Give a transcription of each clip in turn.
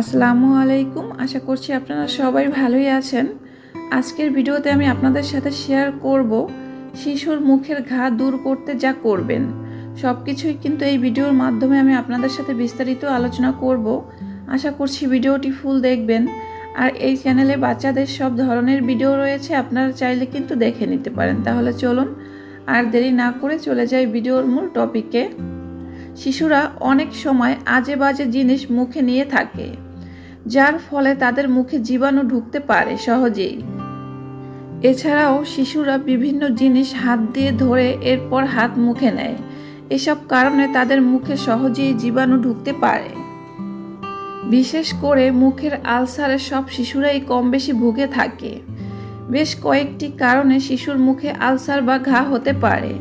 আসসালামু আলাইকুম। আশা করছি আপনারা সবাই ভালোই আছেন। আজকের ভিডিওতে আমি আপনাদের সাথে শেয়ার করব শিশুর মুখের ঘা দূর করতে যা করবেন। সব কিছুই কিন্তু এই ভিডিওর মাধ্যমে আমি আপনাদের সাথে বিস্তারিত আলোচনা করব। আশা করছি ভিডিওটি ফুল দেখবেন। আর এই চ্যানেলে বাচ্চাদের সব ধরনের ভিডিও রয়েছে, আপনারা চাইলে কিন্তু দেখে নিতে পারেন। তাহলে চলুন আর দেরি না করে চলে যাই ভিডিওর মূল টপিকে শিশুরা অনেক সময় আজে বাজে জিনিস মুখে নিয়ে থাকে, যার ফলে তাদের মুখে জীবাণু ঢুকতে পারে সহজেই। এছাড়াও শিশুরা বিভিন্ন জিনিস হাত দিয়ে ধরে এরপর হাত মুখে নেয়। এসব কারণে তাদের মুখে সহজেই জীবাণু ঢুকতে পারে। বিশেষ করে মুখের আলসারে সব শিশুরাই কম বেশি ভুগে থাকে। বেশ কয়েকটি কারণে শিশুর মুখে আলসার বা ঘা হতে পারে।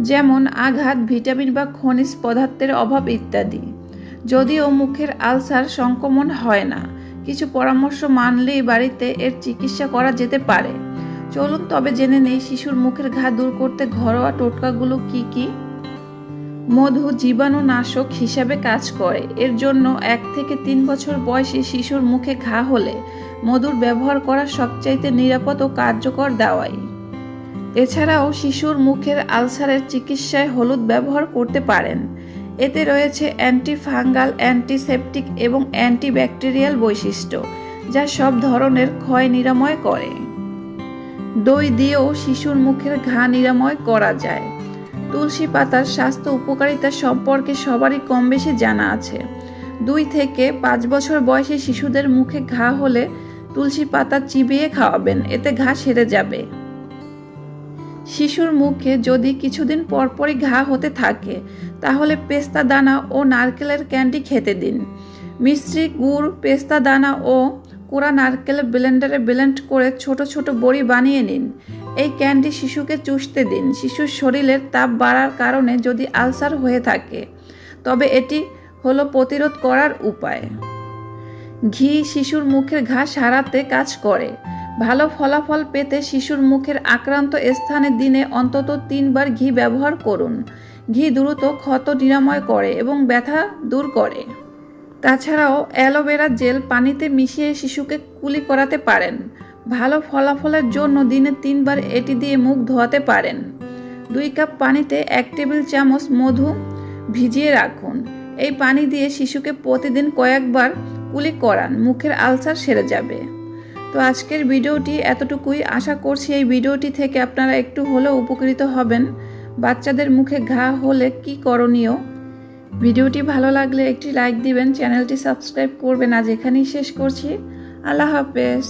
যেমন আঘাত, ভিটামিন বা খনিজ পদার্থের অভাব ইত্যাদি। যদিও মুখের আলসার সংক্রমণ হয় না, কিছু পরামর্শ মানলেই বাড়িতে এর চিকিৎসা করা যেতে পারে। চলুন তবে জেনে নেই শিশুর মুখের ঘা দূর করতে ঘরোয়া টোটকাগুলো কি কি। মধু জীবাণুনাশক হিসাবে কাজ করে। এর জন্য এক থেকে তিন বছর বয়সী শিশুর মুখে ঘা হলে মধুর ব্যবহার করা সবচাইতে নিরাপদ ও কার্যকর দাওয়াই। এছাড়াও শিশুর মুখের আলসারের চিকিৎসায় হলুদ ব্যবহার করতে পারেন। এতে রয়েছে অ্যান্টিফাঙ্গাল, অ্যান্টিসেপটিক এবং অ্যান্টিব্যাকটেরিয়াল বৈশিষ্ট্য, যা সব ধরনের ক্ষয় নিরাময় করে। দই দিয়েও শিশুর মুখের ঘা নিরাময় করা যায়। তুলসী পাতার স্বাস্থ্য উপকারিতা সম্পর্কে সবারই কম বেশি জানা আছে। দুই থেকে পাঁচ বছর বয়সী শিশুদের মুখে ঘা হলে তুলসী পাতা চিবিয়ে খাওয়াবেন, এতে ঘা সেরে যাবে। শিশুর মুখে যদি কিছুদিন পরপরই ঘা হতে থাকে, তাহলে পেস্তা দানা ও নারকেলের ক্যান্ডি খেতে দিন। মিশ্রি, গুড়, পেস্তা দানা ও কোড়া নারকেল ব্লেন্ডারে ব্লেন্ড করে ছোট ছোট বড়ি বানিয়ে নিন। এই ক্যান্ডি শিশুকে চুষতে দিন। শিশুর শরীরের তাপ বাড়ার কারণে যদি আলসার হয়ে থাকে, তবে এটি হলো প্রতিরোধ করার উপায়। ঘি শিশুর মুখের ঘা সারাতে কাজ করে। ভালো ফলাফল পেতে শিশুর মুখের আক্রান্ত স্থানে দিনে অন্তত তিনবার ঘি ব্যবহার করুন। ঘি দ্রুত ক্ষত নিরাময় করে এবং ব্যথা দূর করে। তাছাড়াও অ্যালোভেরা জেল পানিতে মিশিয়ে শিশুকে কুলি করাতে পারেন। ভালো ফলাফলের জন্য দিনে তিনবার এটি দিয়ে মুখ ধোয়াতে পারেন। দুই কাপ পানিতে এক টেবিল চামচ মধু ভিজিয়ে রাখুন। এই পানি দিয়ে শিশুকে প্রতিদিন কয়েকবার কুলি করান। মুখের আলসার সেরে যাবে। তো আজকের ভিডিওটি এতটুকুই। আশা করছি এই ভিডিওটি থেকে আপনারা একটু হলেও উপকৃত হবেন। বাচ্চাদের মুখে ঘা হলে কি করণীয়? ভিডিওটি ভালো লাগলে একটি লাইক দিবেন, চ্যানেলটি সাবস্ক্রাইব করবেন। আজ এখানেই শেষ করছি। আল্লাহ হাফেজ।